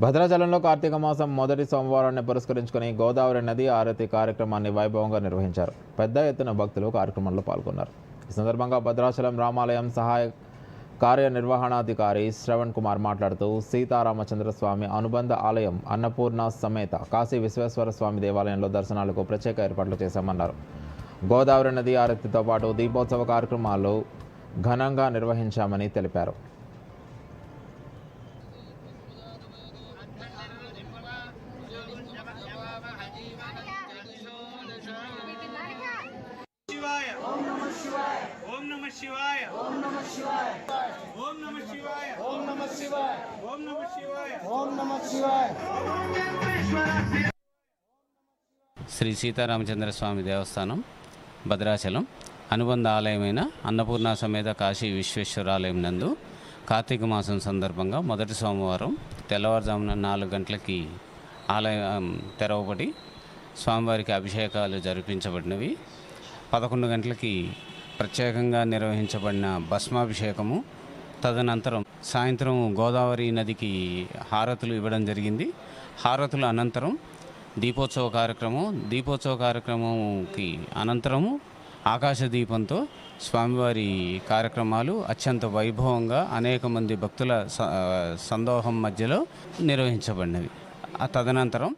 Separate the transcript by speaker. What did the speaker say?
Speaker 1: భద్రాచలంలో కార్తీక మాసం మొదటి సోమవారాన్ని పురస్కరించుకుని గోదావరి నది ఆరతి కార్యక్రమాన్ని వైభవంగా నిర్వహించారు. పెద్ద ఎత్తున భక్తులు కార్యక్రమంలో పాల్గొన్నారు. ఈ సందర్భంగా భద్రాచలం రామాలయం సహాయ కార్యనిర్వహణాధికారి శ్రవణ్ కుమార్ మాట్లాడుతూ సీతారామచంద్ర స్వామి అనుబంధ ఆలయం అన్నపూర్ణ సమేత కాశీ విశ్వేశ్వర స్వామి దేవాలయంలో దర్శనాలకు ప్రత్యేక ఏర్పాట్లు చేశామన్నారు. గోదావరి నది ఆరతితో పాటు దీపోత్సవ కార్యక్రమాలు ఘనంగా నిర్వహించామని తెలిపారు.
Speaker 2: శివాయ. ఓం నమ శివాయ. ఓం నమ శివాయ. ఓం నమ శివాయ. ఓం నమ శివాయ. ఓం నమ శివాయ. ఓం నమ శివాయ ఓం నమ శివాయ
Speaker 3: శ్రీ సీతారామచంద్ర స్వామి దేవస్థానం భద్రాచలం. అనుబంధ ఆలయమైన అన్నపూర్ణ సమేత కాశీ విశ్వేశ్వరాలయం నందు కార్తీక మాసం సందర్భంగా మొదటి సోమవారం తెల్లవారుజామున నాలుగు గంటలకి ఆలయం తెరవబడి స్వామివారికి అభిషేకాలు జరిపించబడినవి. పదకొండు గంటలకి ప్రత్యేకంగా నిర్వహించబడిన భస్మాభిషేకము. తదనంతరం సాయంత్రం గోదావరి నదికి హారతులు ఇవ్వడం జరిగింది. హారతుల అనంతరం దీపోత్సవ కార్యక్రమం దీపోత్సవ కార్యక్రమంకి అనంతరము ఆకాశ దీపంతో స్వామివారి కార్యక్రమాలు అత్యంత వైభవంగా అనేక మంది భక్తుల స- సందోహం మధ్యలో నిర్వహించబడినవి. తదనంతరం